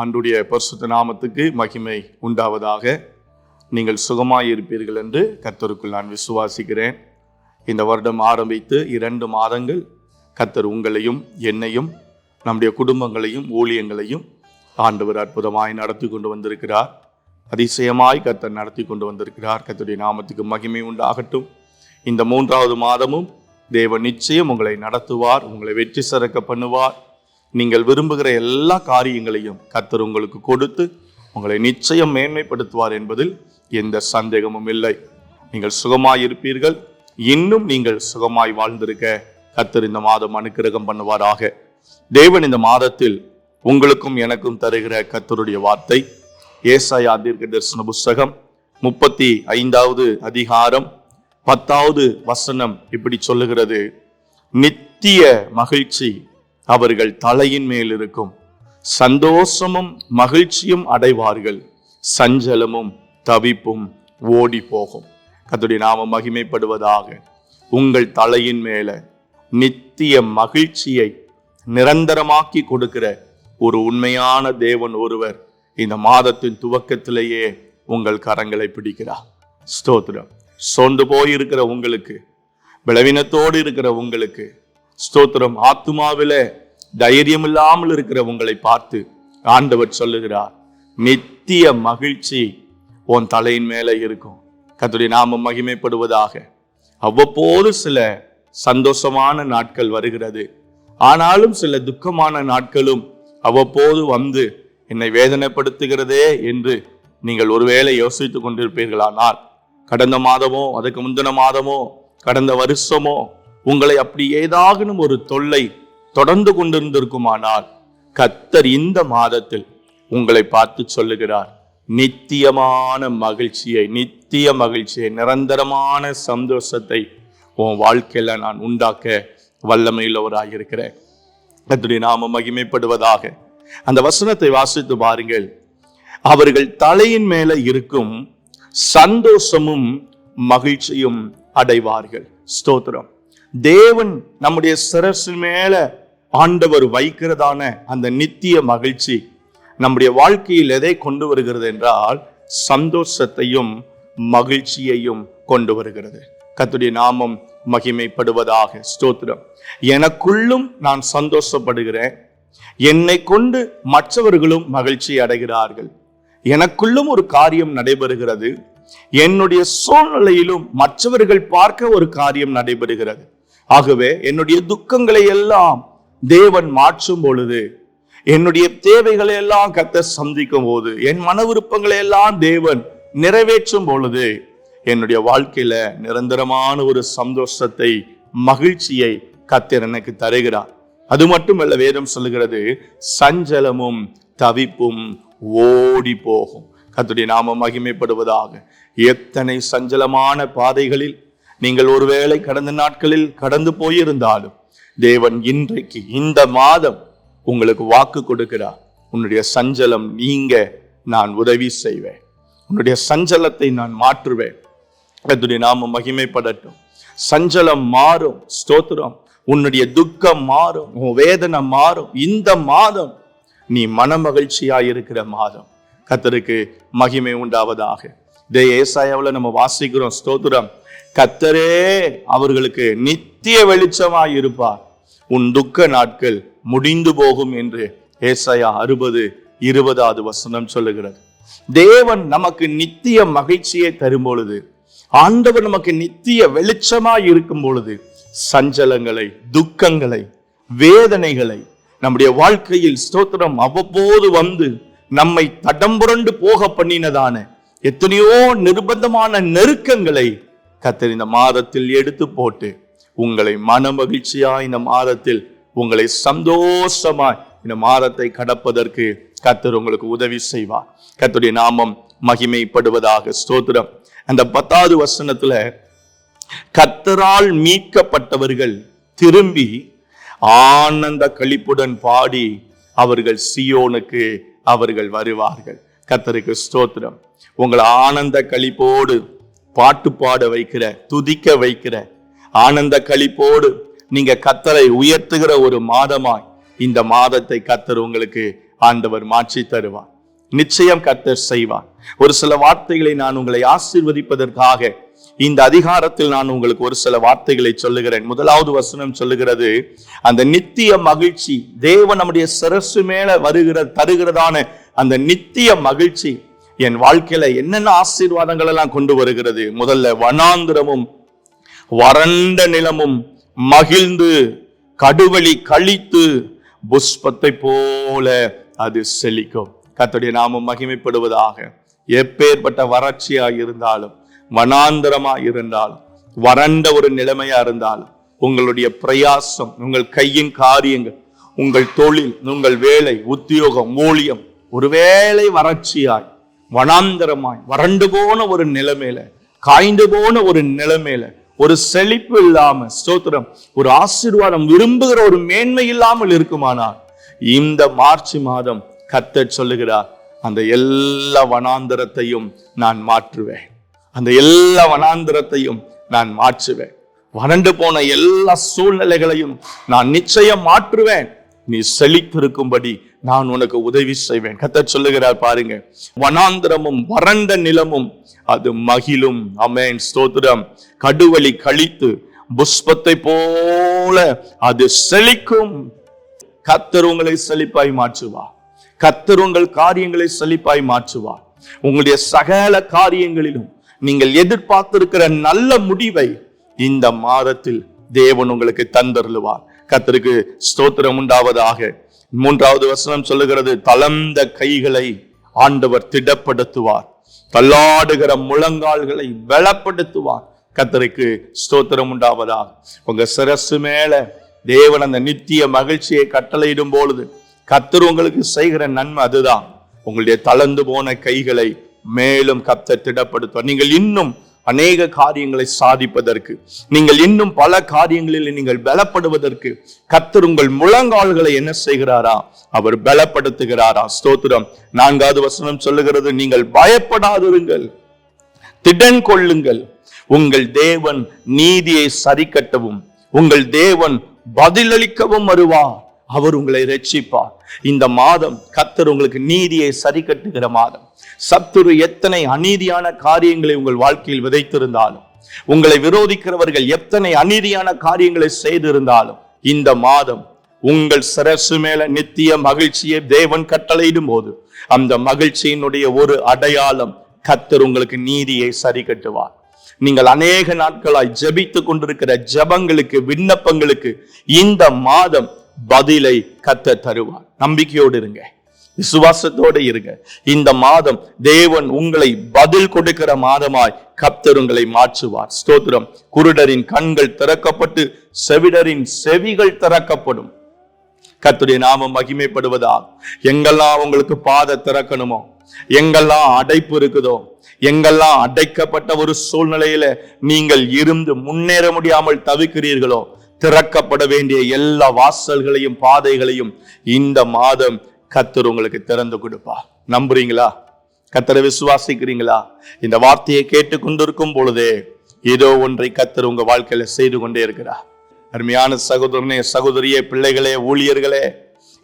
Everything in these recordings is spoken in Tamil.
ஆண்டுடைய பரிசுத்த நாமத்துக்கு மகிமை உண்டாவதாக. நீங்கள் சுகமாயிருப்பீர்கள் என்று கர்த்தருக்குள் நான் விசுவாசிக்கிறேன். இந்த வருடம் ஆரம்பித்து இரண்டு மாதங்கள் கர்த்தர் உங்களையும் என்னையும் நம்முடைய குடும்பங்களையும் ஊழியங்களையும் ஆண்டவர் அற்புதமாய் நடத்தி கொண்டு வந்திருக்கிறார். அதிசயமாய் கர்த்தர் நடத்தி கொண்டு வந்திருக்கிறார். கத்தருடைய நாமத்துக்கு மகிமை உண்டாகட்டும். இந்த மூன்றாவது மாதமும் தேவன் நிச்சயம் உங்களை நடத்துவார் உங்களை வெற்றி சிறக்க பண்ணுவார். நீங்கள் விரும்புகிற எல்லா காரியங்களையும் கர்த்தர் உங்களுக்கு கொடுத்து உங்களை நிச்சயம் மேன்மைப்படுத்துவார் என்பதில் எந்த சந்தேகமும் இல்லை. நீங்கள் சுகமாய் இருப்பீர்கள். இன்னும் நீங்கள் சுகமாய் வாழ்ந்திருக்க கர்த்தர் இந்த மாதம் அனுக்கிரகம் பண்ணுவாராக. தேவன் இந்த மாதத்தில் உங்களுக்கும் எனக்கும் தருகிற கர்த்தருடைய வார்த்தை ஏசாயா தீர்க்க தரிசன புஸ்தகம் முப்பத்தி ஐந்தாவது அதிகாரம் பத்தாவது வசனம் இப்படி சொல்லுகிறது. நித்திய மகிழ்ச்சி அவர்கள் தலையின் மேல் இருக்கும். சந்தோஷமும் மகிழ்ச்சியும் அடைவார்கள். சஞ்சலமும் தவிப்பும் ஓடி போகும் கத்துடைய நாம மகிமைப்படுவதாக. உங்கள் தலையின் மேல நித்திய மகிழ்ச்சியை நிரந்தரமாக்கி கொடுக்கிற ஒரு உண்மையான தேவன் ஒருவர் இந்த மாதத்தின் துவக்கத்திலேயே உங்கள் கரங்களை பிடிக்கிறார். ஸ்தோத்திரம். சோர்ந்து போயிருக்கிற உங்களுக்கு பலவீனத்தோடு இருக்கிற உங்களுக்கு ஸ்தோத்திரம். ஆத்துமாவில தைரியம் இல்லாமல் இருக்கிற உங்களை பார்த்து ஆண்டவர் சொல்லுகிறார் நித்திய மகிழ்ச்சி உன் தலையின் மேலே இருக்கும். கத்துடைய நாமம் மகிமைப்படுவதாக. அவ்வப்போது சில சந்தோஷமான நாட்கள் வருகிறது. ஆனாலும் சில துக்கமான நாட்களும் அவ்வப்போது வந்து என்னை வேதனைப்படுத்துகிறதே என்று நீங்கள் ஒருவேளை யோசித்துக் கொண்டிருப்பீர்களானால் கடந்த மாதமோ அதுக்கு முந்தின மாதமோ கடந்த வருஷமோ உங்களை அப்படி ஏதாகணும் ஒரு தொல்லை தொடர்ந்து கொண்டிருந்திருக்குமானால் கத்தர் இந்த மாதத்தில் உங்களை பார்த்து சொல்லுகிறார் நித்தியமான மகிழ்ச்சியை நித்திய மகிழ்ச்சியை நிரந்தரமான சந்தோஷத்தை உன் வாழ்க்கையில நான் உண்டாக்க வல்லமையுள்ளவராயிருக்கிறேன். கர்த்தருடைய நாம மகிமைப்படுவதாக அந்த வசனத்தை வாசித்து பாருங்கள். அவர்கள் தலையின் மேல இருக்கும் சந்தோஷமும் மகிழ்ச்சியும் அடைவார்கள். ஸ்தோத்திரம். தேவன் நம்முடைய சிரசு மேல ஆண்டவர் வைக்கிறதான அந்த நித்திய மகிழ்ச்சி நம்முடைய வாழ்க்கையில் எதை கொண்டு வருகிறது என்றால் சந்தோஷத்தையும் மகிழ்ச்சியையும் கொண்டு வருகிறது. கத்துடைய நாமம் மகிமைப்படுவதாக ஸ்தோத்திரம். எனக்குள்ளும் நான் சந்தோஷப்படுகிறேன். என்னை கொண்டு மற்றவர்களும் மகிழ்ச்சி அடைகிறார்கள். எனக்குள்ளும் ஒரு காரியம் நடைபெறுகிறது. என்னுடைய சூழ்நிலையிலும் மற்றவர்கள் பார்க்க ஒரு காரியம் நடைபெறுகிறது. ஆகவே என்னுடைய துக்கங்களை எல்லாம் தேவன் மாற்றும் பொழுது என்னுடைய தேவைகளை எல்லாம் கத்த சந்திக்கும் போது என் மன விருப்பங்களை எல்லாம் தேவன் நிறைவேற்றும் பொழுது என்னுடைய வாழ்க்கையில நிரந்தரமான ஒரு சந்தோஷத்தை மகிழ்ச்சியை கத்தர் எனக்கு தருகிறார். அது மட்டுமல்ல வேதம் சொல்லுகிறது சஞ்சலமும் தவிப்பும் ஓடி போகும். கத்துடைய நாம மகிமைப்படுவதாக. எத்தனை சஞ்சலமான பாதைகளில் நீங்கள் ஒருவேளை கடந்த நாட்களில் கடந்து போயிருந்தாலும் தேவன் இன்றைக்கு இந்த மாதம் உங்களுக்கு வாக்கு கொடுக்கிறார். உன்னுடைய சஞ்சலம் நீங்க நான் உதவி செய்வேன். உன்னுடைய சஞ்சலத்தை நான் மாற்றுவேன். கர்த்தருடைய நாம மகிமைப்படட்டும். சஞ்சலம் மாறும் ஸ்தோத்திரம். உன்னுடைய துக்கம் மாறும் உன் வேதனை மாறும். இந்த மாதம் நீ மனமகிழ்ச்சியா இருக்கிற மாதம். கத்தருக்கு மகிமை உண்டாவதாக. இதே ஏசாயாவில் நம்ம வாசிக்கிறோம் ஸ்தோத்திரம். கத்தரே அவர்களுக்கு நித்திய வெளிச்சமாய் இருப்பார். உன் துக்க நாட்கள் முடிந்து போகும் என்று ஏசையா அறுபது இருபதாவது வசனம் சொல்லுகிறது. தேவன் நமக்கு நித்திய மகிழ்ச்சியை தரும் பொழுது ஆண்டவர் நமக்கு நித்திய வெளிச்சமாய் இருக்கும் பொழுது சஞ்சலங்களை துக்கங்களை வேதனைகளை நம்முடைய வாழ்க்கையில் ஸ்தோத்திரம் அவ்வப்போது வந்து நம்மை தடம்புரண்டு போக பண்ணினதான எத்தனையோ நிர்பந்தமான நெருக்கங்களை கத்தர் இந்த மாதத்தில் எடுத்து போட்டு உங்களை மன மகிழ்ச்சியாய் இந்த மாதத்தில் உங்களை சந்தோஷமாய் இந்த மாதத்தை கடப்பதற்கு கத்தர் உங்களுக்கு உதவி செய்வார் கத்தருடைய நாமம் மகிமைப்படுவதாக ஸ்தோத்திரம். அந்த பத்தாவது வசனத்துல கத்தரால் மீட்கப்பட்டவர்கள் திரும்பி ஆனந்த களிப்புடன் பாடி அவர்கள் சியோனுக்கு அவர்கள் வருவார்கள். கத்தருக்கு ஸ்தோத்திரம். உங்களை ஆனந்த களிப்போடு பாட்டு பாட வைக்கிற துதிக்க வைக்கிற ஆனந்த களிப்போடு நீங்க கத்தரை உயர்த்துகிற ஒரு மாதமாய் இந்த மாதத்தை கத்தர் உங்களுக்கு ஆண்டவர் மாற்றி தருவார். நிச்சயம் கத்தர் செய்வார். ஒரு சில வார்த்தைகளை நான் உங்களை ஆசீர்வதிப்பதற்காக இந்த அதிகாரத்தில் நான் உங்களுக்கு ஒரு சில வார்த்தைகளை சொல்லுகிறேன். முதலாவது வசனம் சொல்லுகிறது அந்த நித்திய மகிழ்ச்சி தேவன் நம்முடைய சிரசு மேல வருகிற தருகிறதான அந்த நித்திய மகிழ்ச்சி என் வாழ்க்கையில என்னென்ன ஆசீர்வாதங்கள் எல்லாம் கொண்டு வருகிறது? முதல்ல வனாந்திரமும் வறண்ட நிலமும் மகிழ்ந்து கடுவழி கழித்து புஷ்பத்தை போல அது செழிக்கும். கத்துடைய நாமம் மகிமைப்படுவதாக. எப்பேற்பட்ட வறட்சியா இருந்தாலும் வனாந்திரமா இருந்தாலும் வறண்ட ஒரு நிலைமையா இருந்தாலும் உங்களுடைய பிரயாசம் உங்கள் கையின் காரியங்கள் உங்கள் தொழில் உங்கள் வேலை உத்தியோகம் ஊழியம் ஒருவேளை வறட்சியாய் வனாந்தரமாய் வறண்டு போன ஒரு நிலைமையில காய்ந்து போன ஒரு நிலைமையில ஒரு செழிப்பு இல்லாம ஸ்தோத்திரம் ஒரு ஆசீர்வாதம் விரும்புகிற ஒரு மேன்மை இல்லாமல் இருக்குமானால் இந்த மார்ச் மாதம் கர்த்தர் சொல்லுகிறார் அந்த எல்லா வனாந்தரத்தையும் நான் மாற்றுவேன். அந்த எல்லா வனாந்தரத்தையும் நான் மாற்றுவேன். வறண்டு போன எல்லா சூழ்நிலைகளையும் நான் நிச்சயம் மாற்றுவேன். நீ செழித்திருக்கும்படி நான் உனக்கு உதவி செய்வேன். கத்தர் சொல்லுகிறார் பாருங்க. வனாந்திரமும் வறண்ட நிலமும் அது மகிழும். அமேன் ஸ்தோத்திரம். கடுவழி கழித்து புஷ்பத்தை போல அது செழிக்கும். கத்தர் உங்களை செழிப்பாய் மாற்றுவா கத்தர் உங்கள் காரியங்களை செழிப்பாய் மாற்றுவா உங்களுடைய சகல காரியங்களிலும் நீங்கள் எதிர்பார்த்திருக்கிற நல்ல முடிவை இந்த மாதத்தில் தேவன் உங்களுக்கு தந்தருளுவார். கத்தருக்கு ஸ்தோத்திரம் உண்டாவதாக. மூன்றாவது வசனம் சொல்லுகிறது தளர்ந்த கைகளை ஆண்டவர் திடப்படுத்துவார். தள்ளாடுகிற முழங்கால்களை பலப்படுத்துவார் கத்தருக்கு ஸ்தோத்திரம் உண்டாவதாக. உங்க சிரசு மேல தேவன் அந்த நித்திய மகிழ்ச்சியை கட்டளையிடும் பொழுது கத்தர் உங்களுக்கு செய்கிற நன்மை அதுதான். உங்களுடைய தளர்ந்து போன கைகளை மேலும் கத்தர் திடப்படுத்துவார். நீங்கள் இன்னும் அநேக காரியங்களை சாதிப்பதற்கு நீங்கள் இன்னும் பல காரியங்களில் நீங்கள் பலப்படுவதற்கு கத்தர் உங்கள் முழங்கால்களை என்ன செய்கிறாரா? அவர் பலப்படுத்துகிறாரா? ஸ்தோத்திரம். நான்காவது வசனம் சொல்லுகிறது நீங்கள் பயப்படாதிருங்கள் திடன் கொள்ளுங்கள். உங்கள் தேவன் நீதியை சரிக்கட்டவும் உங்கள் தேவன் பதிலளிக்கவும் வருவார். அவர் உங்களை ரட்சிப்பார். இந்த மாதம் கத்தர் உங்களுக்கு நீதியை சரி கட்டுகிற மாதம். சத்துரு எத்தனை அநீதியான காரியங்களை உங்கள் வாழ்க்கையில் விதைத்திருந்தாலும் உங்களை விரோதிக்கிறவர்கள் எத்தனை அநீதியான காரியங்களை செய்திருந்தாலும் இந்த மாதம் உங்கள் சிரசு மேல நித்திய மகிழ்ச்சியை தேவன் கட்டளையிடும் போது அந்த மகிழ்ச்சியினுடைய ஒரு அடையாளம் கத்தர் உங்களுக்கு நீதியை சரி கட்டுவார் நீங்கள் அநேக நாட்களாய் ஜபித்து கொண்டிருக்கிற ஜெபங்களுக்கு விண்ணப்பங்களுக்கு இந்த மாதம் பதிலை கத்த தருவார். நம்பிக்கையோடு இருங்க. விசுவாசத்தோடு இருங்க. இந்த மாதம் தேவன் உங்களை பதில் கொடுக்கிற மாதமாய் கப்தர் உங்களை மாற்றுவார். ஸ்தோத்திரம். குருடரின் கண்கள் திறக்கப்பட்டு செவிடரின் செவிகள் திறக்கப்படும். கத்துடைய நாமம் மகிமைப்படுவதா? எங்கெல்லாம் உங்களுக்கு பாதை திறக்கணுமோ? எங்கெல்லாம் அடைப்பு இருக்குதோ? எங்கெல்லாம் அடைக்கப்பட்ட ஒரு சூழ்நிலையில நீங்கள் இருந்து முன்னேற முடியாமல் தவிக்கிறீர்களோ? திறக்கப்பட வேண்டிய எல்லா வாசல்களையும் பாதைகளையும் இந்த மாதம் கத்தர் உங்களுக்கு திறந்து கொடுப்பா. நம்புறீங்களா? கத்தரை விசுவாசிக்கிறீங்களா? இந்த வார்த்தையை கேட்டு கொண்டிருக்கும் பொழுதே ஏதோ ஒன்றை கத்தர் உங்க வாழ்க்கையில செய்து கொண்டே இருக்கிறார். அருமையான சகோதரனே சகோதரியே பிள்ளைகளே ஊழியர்களே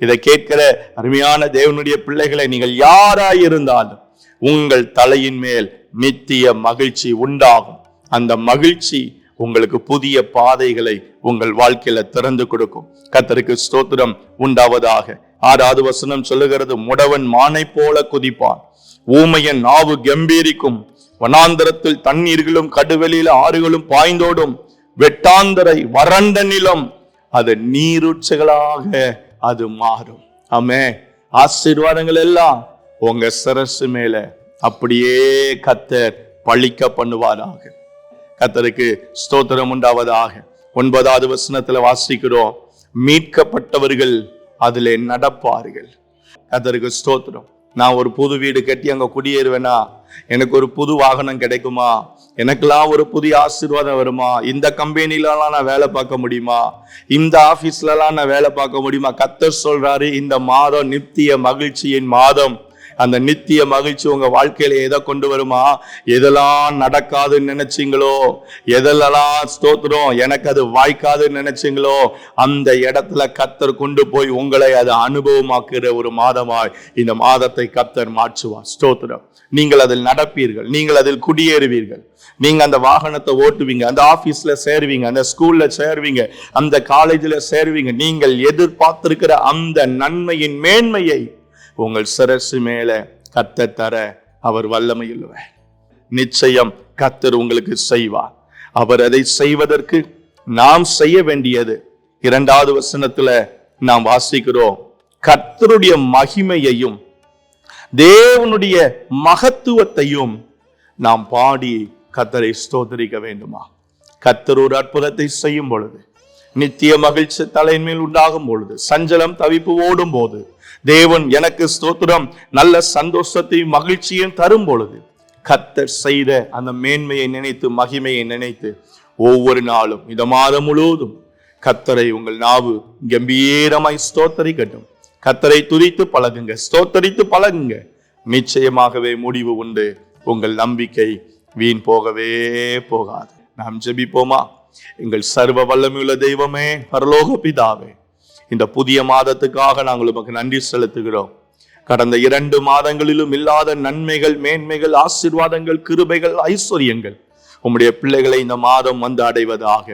இதை கேட்கிற அருமையான தேவனுடைய பிள்ளைகளை நீங்கள் யாராய் இருந்தாலும் உங்கள் தலையின் மேல் நித்திய மகிழ்ச்சி உண்டாகும். அந்த மகிழ்ச்சி உங்களுக்கு புதிய பாதைகளை உங்கள் வாழ்க்கையில திறந்து கொடுக்கும். கத்தருக்கு ஸ்தோத்திரம் உண்டாவதாக. ஆறாவது வசனம் சொல்லுகிறது முடவன் மானை போல குதிப்பான். ஊமையன் நாவு கம்பீரிக்கும். வனாந்தரத்தில் தண்ணீர்களும் கடுவெளியில ஆறுகளும் பாய்ந்தோடும். வெட்டாந்தரை வறண்ட நிலம் அது நீரூற்றுகளாக அது மாறும். ஆமே. ஆசீர்வாதங்கள் எல்லாம் உங்க சிரசு மேல அப்படியே கத்தர் பழிக்க பண்ணுவாராக. கத்தருக்கு ஸ்தோத்திரம் உண்டாவதாக. ஒன்பதாவது வசனத்துல வாசிக்கிறோம். மீட்கப்பட்டவர்கள் அதிலே நடப்பார்கள். கத்தருக்கு ஸ்தோத்திரம். நான் ஒரு புது வீடு கட்டி அங்கே குடியேறுவேனா? எனக்கு ஒரு புது வாகனம் கிடைக்குமா? எனக்கெல்லாம் ஒரு புதிய ஆசீர்வாதம் வருமா? இந்த கம்பெனிலலாம் நான் வேலை பார்க்க முடியுமா? இந்த ஆஃபீஸ்லலாம் நான் வேலை பார்க்க முடியுமா? கத்தர் சொல்றாரு இந்த மாதம் நித்திய மகிழ்ச்சியின் மாதம். அந்த நித்திய மகிழ்ச்சி உங்க வாழ்க்கையில எதை கொண்டு வருமா? எதெல்லாம் நடக்காதுன்னு நினைச்சீங்களோ? எதெல்லாம் ஸ்தோத்திரம் எனக்கு அது வாய்க்காதுன்னு நினைச்சீங்களோ? அந்த இடத்துல கத்தர் கொண்டு போய் உங்களை அது அனுபவமாக்குற ஒரு மாதமாய் இந்த மாதத்தை கத்தர் மாற்றுவார். ஸ்தோத்திரம். நீங்கள் அதில் நடப்பீர்கள். நீங்கள் அதில் குடியேறுவீர்கள். நீங்க அந்த வாகனத்தை ஓட்டுவீங்க அந்த ஆபீஸ்ல சேருவீங்க அந்த ஸ்கூல்ல சேருவீங்க அந்த காலேஜ்ல சேருவீங்க. நீங்கள் எதிர்பார்த்திருக்கிற அந்த நன்மையின் மேன்மையை உங்கள் சிரசு மேல கத்த தர அவர் வல்லமையுள்ளவர். நிச்சயம் கத்தர் உங்களுக்கு செய்வார். அவர் அதை செய்வதற்கு நாம் செய்ய வேண்டியது. இரண்டாவது வசனத்துல நாம் வாசிக்கிறோம் கர்த்தருடைய மகிமையையும் தேவனுடைய மகத்துவத்தையும் நாம் பாடி கத்தரை ஸ்தோதரிக்க வேண்டுமா? கத்தர் ஒரு அற்புதத்தை செய்யும் பொழுது நித்திய மகிழ்ச்சி தலைமையில் உண்டாகும் பொழுது சஞ்சலம் தவிப்பு ஓடும் போது தேவன் எனக்கு ஸ்தோத்திரம். நல்ல சந்தோஷத்தையும் மகிழ்ச்சியும் தரும் பொழுது கத்தர் செய்த அந்த மேன்மையை நினைத்து மகிமையை நினைத்து ஒவ்வொரு நாளும் இந்த மாதம் முழுவதும் கத்தரை உங்கள் நாவு கம்பீரமாய் ஸ்தோத்தரிக்கட்டும். கத்தரை துதித்து பழகுங்க ஸ்தோத்தரித்து பழகுங்க. நிச்சயமாகவே முடிவு உண்டு. உங்கள் நம்பிக்கை வீண் போகவே போகாது. நாம் ஜெபிப்போமா? எங்கள் சர்வ வல்லமையுள்ள தெய்வமே பரலோக பிதாவே இந்த புதிய மாதத்துக்காக நாங்கள் உமக்கு நன்றி செலுத்துகிறோம். கடந்த இரண்டு மாதங்களிலும் இல்லாத நன்மைகள் மேன்மைகள் ஆசீர்வாதங்கள் கிருபைகள் ஐஸ்வர்யங்கள் உம்முடைய பிள்ளைகளை இந்த மாதம் வந்து அடைவதாக.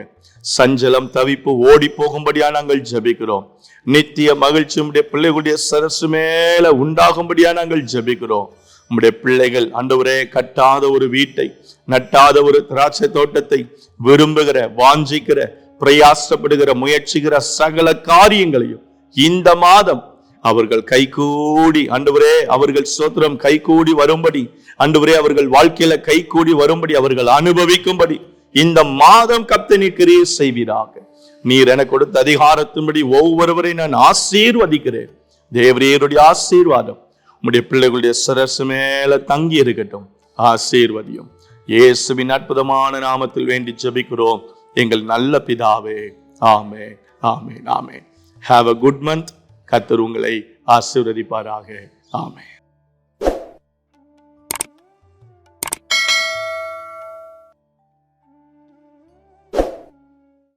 சஞ்சலம் தவிப்பு ஓடி போகும்படியா நாங்கள் ஜெபிக்கிறோம். நித்திய மகிழ்ச்சி உம்முடைய பிள்ளைகளுடைய சரசு மேல உண்டாகும்படியா நாங்கள் ஜபிக்கிறோம். உம்முடைய பிள்ளைகள் ஆண்டவரே கட்டாத ஒரு வீட்டை நட்டாத ஒரு திராட்சை தோட்டத்தை விரும்புகிற வாஞ்சிக்கிற பிரயாசப்படுகிற முயற்சிகிற சகல காரியங்களையும் இந்த மாதம் அவர்கள் கைகூடி அன்றுவரே அவர்கள் சோத்திரம் கைகூடி வரும்படி அன்றுவரே அவர்கள் வாழ்க்கையில கைகூடி வரும்படி அவர்கள் அனுபவிக்கும்படி இந்த மாதம் கத்தனி கிரியை செய்வீராக. நீர் என கொடுத்த அதிகாரத்தின்படி ஒவ்வொருவரை நான் ஆசீர்வதிக்கிறேன். தேவரீருடைய ஆசீர்வாதம் உம்முடைய பிள்ளைகளுடைய சிரசு மேல தங்கி இருக்கட்டும். ஆசீர்வதியும். இயேசுவின் அற்புதமான நாமத்தில் வேண்டி ஜபிக்கிறோம். எங்கள் நல்ல பிதாவே. ஆமே ஆமே ஆமே ஹாவ் அ குட் மந்த் கத்தர் உங்களை ஆசீர்வதிப்பாராக. ஆமே